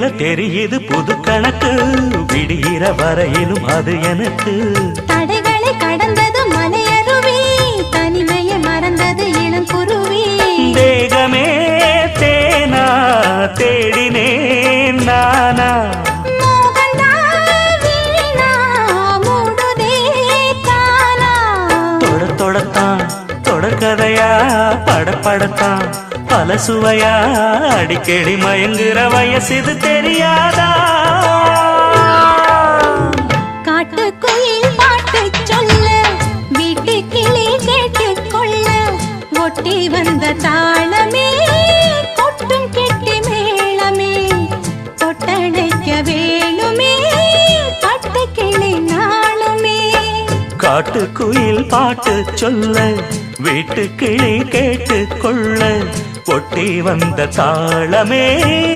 மேனியில தெரியுது புது கணக்கு. விடிகிற வரையிலும் அது எனக்கு. தடைகளை கடந்தது மலையருவி தனிமையை மறந்தது இளங்குருவி தேகமே தேனா தேடினேன் நானா. தொடத்தான் தொடர்கதையா படப்படத்தான். பல சுவையா? அடிக்கடி மயங்குற வயசு தெரியாதா? காட்டுக்குயில் பாட்டு சொல்ல வீட்டு கிளி கேட்டுக் கொள்ள ஒட்டி வந்த தாளமே கொட்டும் கெட்டி மேளமே தொட்டடைக்க வேணுமே பட்டு கிளி நாளுமே. காட்டுக்குயில் பாட்டு சொல்ல வீட்டு கிளி கேட்டு கொள்ள ஒட்டி வந்த தாளமே.